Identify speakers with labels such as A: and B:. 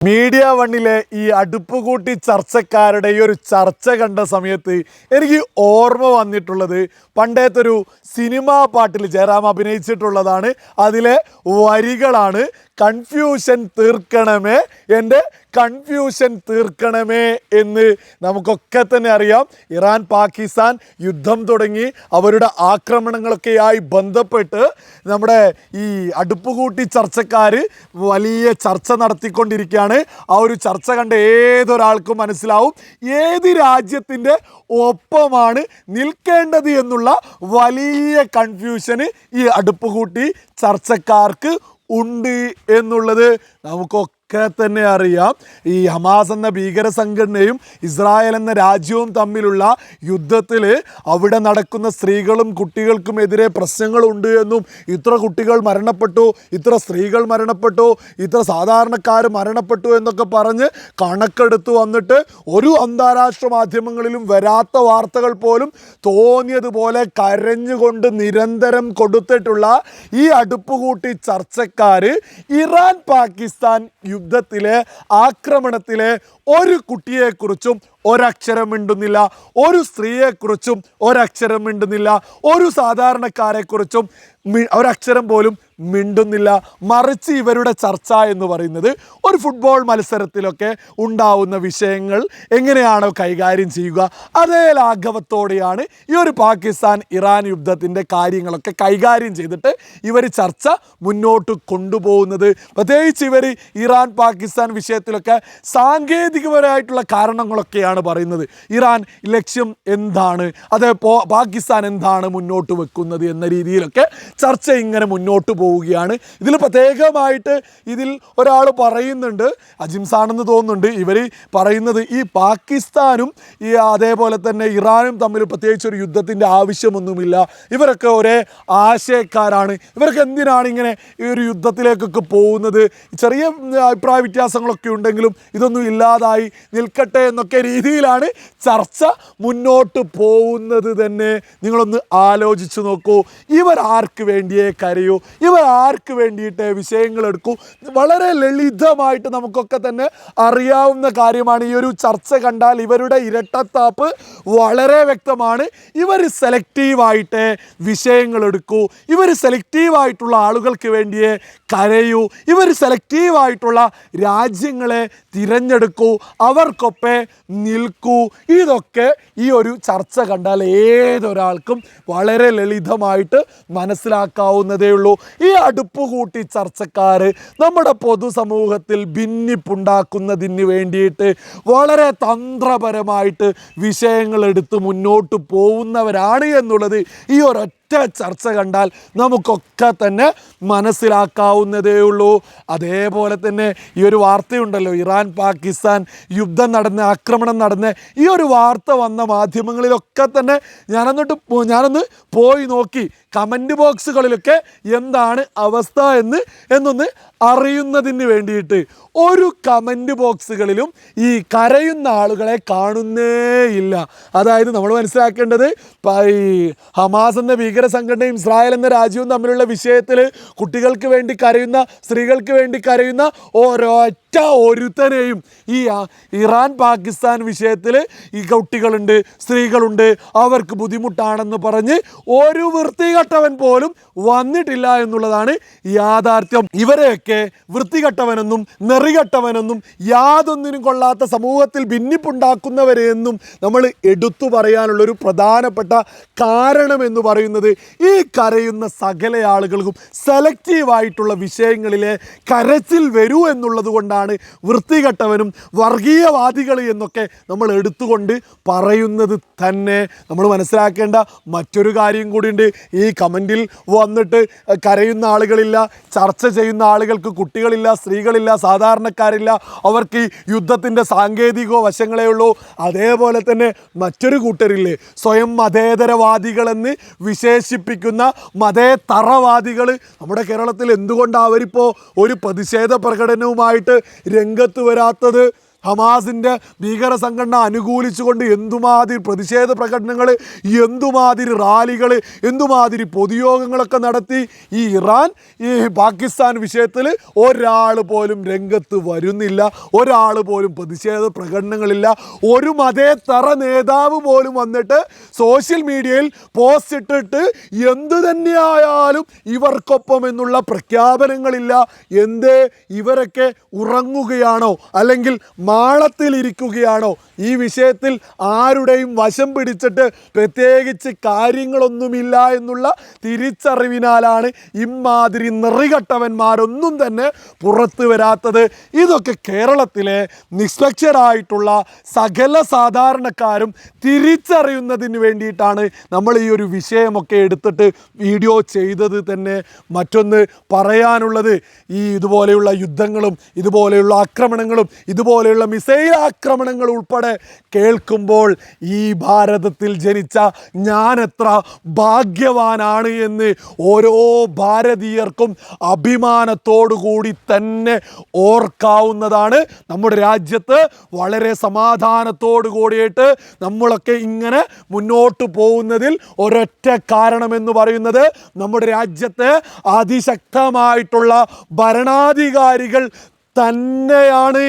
A: Media വണ്ണിലെ ഈ അടുപ്പുകൂട്ടി ചർച്ചക്കാരുടെ ഈ ഒരു ചർച്ച കണ്ട സമയത്ത് എനിക്ക് ഓർമ്മ വന്നിട്ടുള്ളത് പണ്ടേത്തൊരു സിനിമാ പാട്ടിൽ ജയറാം അഭിനയിച്ചിട്ടുള്ളതാണ്. അതിലെ വരികളാണ് കൺഫ്യൂഷൻ തീർക്കണമേ? എന്റെ കൺഫ്യൂഷൻ തീർക്കണമേ എന്ന് നമുക്കൊക്കെ തന്നെ അറിയാം. ഇറാൻ പാകിസ്ഥാൻ യുദ്ധം തുടങ്ങി. അവരുടെ ആക്രമണങ്ങളൊക്കെയായി ബന്ധപ്പെട്ട് നമ്മുടെ ഈ അടുപ്പുകൂട്ടി ചർച്ചക്കാർ വലിയ ചർച്ച നടത്തിക്കൊണ്ടിരിക്കുകയാണ്. ആ ഒരു ചർച്ച കണ്ട ഏതൊരാൾക്കും മനസ്സിലാവും. ഏത് രാജ്യത്തിന്റെ ഒപ്പമാണ് നിൽക്കേണ്ടത് എന്നുള്ള വലിയ കൺഫ്യൂഷന് ഈ അടുപ്പുകൂട്ടി ചർച്ചക്കാർക്ക് ഉണ്ട് എന്നുള്ളത് നമുക്കൊക്കെ തന്നെ അറിയാം. ഈ ഹമാസ് എന്ന ഭീകര സംഘടനയും ഇസ്രായേൽ എന്ന രാജ്യവും തമ്മിലുള്ള യുദ്ധത്തിൽ അവിടെ നടക്കുന്ന സ്ത്രീകളും കുട്ടികൾക്കുമെതിരെ പ്രശ്നങ്ങളുണ്ട് എന്നും ഇത്ര കുട്ടികൾ മരണപ്പെട്ടു ഇത്ര സ്ത്രീകൾ മരണപ്പെട്ടു ഇത്ര സാധാരണക്കാർ മരണപ്പെട്ടു എന്നൊക്കെ പറഞ്ഞ് കണക്കെടുത്തു വന്നിട്ട് ഒരു അന്താരാഷ്ട്ര മാധ്യമങ്ങളിലും വരാത്ത വാർത്തകൾ പോലും തോന്നിയതുപോലെ കരഞ്ഞുകൊണ്ട് നിരന്തരം കൊടുത്തിട്ടുള്ള ഈ അടുപ്പുകൂട്ടി ചർച്ചക്കാർ ഇറാൻ പാകിസ്ഥാൻ യുദ്ധത്തിലെ ആക്രമണത്തിലെ ഒരു കുട്ടിയെക്കുറിച്ചും ഒരക്ഷരം മിണ്ടുന്നില്ല. ഒരു സ്ത്രീയെക്കുറിച്ചും ഒരക്ഷരം മിണ്ടുന്നില്ല. ഒരു സാധാരണക്കാരെക്കുറിച്ചും ഒരക്ഷരം പോലും മിണ്ടുന്നില്ല. മറിച്ച് ഇവരുടെ ചർച്ച എന്ന് പറയുന്നത് ഒരു ഫുട്ബോൾ മത്സരത്തിലൊക്കെ ഉണ്ടാവുന്ന വിഷയങ്ങൾ എങ്ങനെയാണോ കൈകാര്യം ചെയ്യുക. അതേ ലാഘവത്തോടെയാണ് ഈ ഒരു പാകിസ്ഥാൻ ഇറാൻ യുദ്ധത്തിന്റെ കാര്യങ്ങളൊക്കെ കൈകാര്യം ചെയ്തിട്ട് ഇവർ ചർച്ച മുന്നോട്ട് കൊണ്ടുപോകുന്നത്. പ്രത്യേകിച്ച് ഇവർ ഇറാൻ പാകിസ്ഥാൻ വിഷയത്തിലൊക്കെ സാങ്കേതികപരമായിട്ടുള്ള കാരണങ്ങളൊക്കെയാണ് പറയുന്നത്. ഇറാൻ ലക്ഷ്യം എന്താണ്? അത് പാകിസ്ഥാൻ എന്താണ് മുന്നോട്ട് വെക്കുന്നത് എന്ന രീതിയിലൊക്കെ ചർച്ച ഇങ്ങനെ മുന്നോട്ട് പോവുകയാണ്. ഇതിൽ പ്രത്യേകമായിട്ട് ഇതിൽ ഒരാൾ പറയുന്നുണ്ട്. അജിംസാണെന്ന് തോന്നുന്നുണ്ട്. ഇവർ പറയുന്നത് ഈ പാകിസ്ഥാനും ഈ അതേപോലെ തന്നെ ഇറാനും തമ്മിൽ പ്രത്യേകിച്ച് ഒരു യുദ്ധത്തിന്റെ ആവശ്യമൊന്നുമില്ല. ഇവരൊക്കെ ഒരേ ആശയക്കാരാണ്. ഇവർക്ക് എന്തിനാണ് ഇങ്ങനെ ഈ ഒരു യുദ്ധത്തിലേക്കൊക്കെ പോകുന്നത്? ചെറിയ അഭിപ്രായ വ്യത്യാസങ്ങളൊക്കെ ഉണ്ടെങ്കിലും ഇതൊന്നും ഇല്ലാതായി നിൽക്കട്ടെ എന്നൊക്കെ രീതിയിലാണ് ചർച്ച മുന്നോട്ട് പോകുന്നത് തന്നെ. നിങ്ങളൊന്ന് ആലോചിച്ച് നോക്കൂ. ഇവർ ആർക്ക് വേണ്ടിയേ കരയൂ? ഇവർ ആർക്ക് വേണ്ടിയിട്ട് വിഷയങ്ങൾ എടുക്കൂ? വളരെ ലളിതമായിട്ട് നമുക്കൊക്കെ തന്നെ അറിയാവുന്ന കാര്യമാണ്. ഈ ഒരു ചർച്ച കണ്ടാൽ ഇവരുടെ ഇരട്ടത്താപ്പ് വളരെ വ്യക്തമാണ്. ഇവർ സെലക്റ്റീവായിട്ട് വിഷയങ്ങൾ എടുക്കൂ. ഇവർ സെലക്റ്റീവായിട്ടുള്ള ആളുകൾക്ക് വേണ്ടിയേ കരയൂ. ഇവർ സെലക്റ്റീവായിട്ടുള്ള രാജ്യങ്ങളെ തിരഞ്ഞെടുക്കൂ. അവർക്കൊപ്പേ നിൽക്കൂ. ഇതൊക്കെ ഈ ഒരു ചർച്ച കണ്ടാൽ ഏതൊരാൾക്കും വളരെ ലളിതമായിട്ട് മനസ്സിലാക്കാവുന്നതേ ഉള്ളൂ. ഈ അടുപ്പ് കൂട്ടി ചർച്ചക്കാർ നമ്മുടെ പൊതുസമൂഹത്തിൽ ഭിന്നിപ്പുണ്ടാക്കുന്നതിന് വേണ്ടിയിട്ട് വളരെ തന്ത്രപരമായിട്ട് വിഷയങ്ങൾ എടുത്ത് മുന്നോട്ട് പോകുന്നവരാണ് എന്നുള്ളത് ഈ ഒരൊറ്റ ചർച്ച കണ്ടാൽ നമുക്കൊക്കെ തന്നെ മനസ്സിലാക്കാവുന്നതേ ഉള്ളൂ. അതേപോലെ തന്നെ ഈ ഒരു വാർത്തയുണ്ടല്ലോ ഇറാൻ പാകിസ്ഥാൻ യുദ്ധം നടന്ന് ആക്രമണം നടന്ന് ഈ ഒരു വാർത്ത വന്ന മാധ്യമങ്ങളിലൊക്കെ തന്നെ ഞാനന്നിട്ട് ഞാനൊന്ന് പോയി നോക്കി കമന്റ് ബോക്സുകളിലൊക്കെ എന്താണ് അവസ്ഥ എന്ന് എന്നൊന്ന് അറിയുന്നതിന് വേണ്ടിയിട്ട് ഒരു കമന്റ് ബോക്സുകളിലും ഈ കരയുന്ന ആളുകളെ കാണുന്നേ ഇല്ല. അതായത് നമ്മൾ മനസ്സിലാക്കേണ്ടത് ഈ ഹമാസ് എന്ന ഭീകര സംഘടനയും ഇസ്രായേൽ എന്ന രാജ്യവും തമ്മിലുള്ള വിഷയത്തിൽ കുട്ടികൾക്ക് വേണ്ടി കരയുന്ന സ്ത്രീകൾക്ക് വേണ്ടി കരയുന്ന ഒരൊറ്റ ഒരുത്തനെയും ഈ ഇറാൻ പാകിസ്ഥാൻ വിഷയത്തിൽ ഈ കുട്ടികളുണ്ട് സ്ത്രീകളുണ്ട് അവർക്ക് ബുദ്ധിമുട്ടാണെന്ന് പറഞ്ഞ് ഒരു വൃത്തികെട്ടവൻ പോലും വന്നിട്ടില്ല എന്നുള്ളതാണ് യാഥാർത്ഥ്യം. ഇവരെയൊക്കെ വൃത്തികെട്ടവനെന്നും നെറികെട്ടവനെന്നും യാതൊന്നിനും കൊള്ളാത്ത സമൂഹത്തിൽ ഭിന്നിപ്പുണ്ടാക്കുന്നവരെന്നും നമ്മൾ എടുത്തു പറയാനുള്ളൊരു പ്രധാനപ്പെട്ട കാരണം എന്ന് പറയുന്നത് ഈ കരയുന്ന സകല ആളുകൾക്കും സെലക്റ്റീവായിട്ടുള്ള വിഷയങ്ങളിലെ കരച്ചിൽ വരൂ എന്നുള്ളത് കൊണ്ടാണ്. വൃത്തികെട്ടവനും വർഗീയവാദികൾ എന്നൊക്കെ നമ്മൾ എടുത്തുകൊണ്ട് പറയുന്നത് തന്നെ. നമ്മൾ മനസ്സിലാക്കേണ്ട മറ്റൊരു കാര്യം കൂടിയുണ്ട്. ഈ കമന്റിൽ വന്നിട്ട് കരയുന്ന ആളുകളില്ല ചർച്ച ചെയ്യുന്ന ആളുകൾക്ക് കുട്ടികളില്ല സ്ത്രീകളില്ല സാധാരണക്കാരില്ല. അവർക്ക് ഈ യുദ്ധത്തിന്റെ സാങ്കേതിക വശങ്ങളേ ഉള്ളൂ. അതേപോലെ തന്നെ മറ്റൊരു കൂട്ടരില്ലേ സ്വയം മതേതരവാദികളെന്ന് വിശേഷിപ്പിക്കുന്ന മതേതറവാദികൾ നമ്മുടെ കേരളത്തിൽ എന്തുകൊണ്ടാണ് അവരിപ്പോൾ ഒരു പ്രതിഷേധ പ്രകടനവുമായിട്ട് രംഗത്ത് വരാത്തത് ഹമാസിന്റെ ഭീകര സംഘടന അനുകൂലിച്ചുകൊണ്ട് എന്തുമാതിരി പ്രതിഷേധ പ്രകടനങ്ങൾ എന്തുമാതിരി റാലികൾ എന്തുമാതിരി പൊതുയോഗങ്ങളൊക്കെ നടത്തി ഈ ഇറാൻ ഈ പാകിസ്ഥാൻ വിഷയത്തിൽ ഒരാൾ പോലും രംഗത്ത് വരുന്നില്ല ഒരാൾ പോലും പ്രതിഷേധ പ്രകടനങ്ങളില്ല. ഒരു മതേതര നേതാവ് പോലും വന്നിട്ട് സോഷ്യൽ മീഡിയയിൽ പോസ്റ്റ് ഇട്ടിട്ട് എന്തു തന്നെയായാലും ഇവർക്കൊപ്പം എന്നുള്ള പ്രഖ്യാപനങ്ങളില്ല. എന്തേ? ഇവരൊക്കെ ഉറങ്ങുകയാണോ? അല്ലെങ്കിൽ മാളത്തിലിരിക്കുകയാണോ? ഈ വിഷയത്തിൽ ആരുടെയും വശം പിടിച്ചിട്ട് പ്രത്യേകിച്ച് കാര്യങ്ങളൊന്നുമില്ല എന്നുള്ള തിരിച്ചറിവിനാലാണ് ഇമാതിരി നിറികട്ടവന്മാരൊന്നും തന്നെ പുറത്തു വരാത്തത്. ഇതൊക്കെ കേരളത്തിലെ നിഷ്പക്ഷരായിട്ടുള്ള സകല സാധാരണക്കാരും തിരിച്ചറിയുന്നതിന് വേണ്ടിയിട്ടാണ് നമ്മൾ ഈ ഒരു വിഷയമൊക്കെ എടുത്തിട്ട് വീഡിയോ ചെയ്തത് തന്നെ മറ്റൊന്ന് പറയാനുള്ളത്. ഈ ഇതുപോലെയുള്ള യുദ്ധങ്ങളും ഇതുപോലെയുള്ള ആക്രമണങ്ങളും ഇതുപോലെയുള്ള മിസൈൽ ആക്രമണങ്ങൾ ഉൾപ്പെടെ കേൾക്കുമ്പോൾ ഈ ഭാരതത്തിൽ ജനിച്ച ഞാൻ എത്ര ഭാഗ്യവാനാണ് എന്ന് ഓരോ ഭാരതീയർക്കും അഭിമാനത്തോടുകൂടി തന്നെ ഓർക്കാവുന്നതാണ്. നമ്മുടെ രാജ്യത്ത് വളരെ സമാധാനത്തോടു കൂടിയിട്ട് നമ്മളൊക്കെ ഇങ്ങനെ മുന്നോട്ട് പോകുന്നതിൽ ഒരൊറ്റ കാരണമെന്ന് പറയുന്നത് നമ്മുടെ രാജ്യത്തെ അതിശക്തമായിട്ടുള്ള ഭരണാധികാരികൾ തന്നെയാണ്.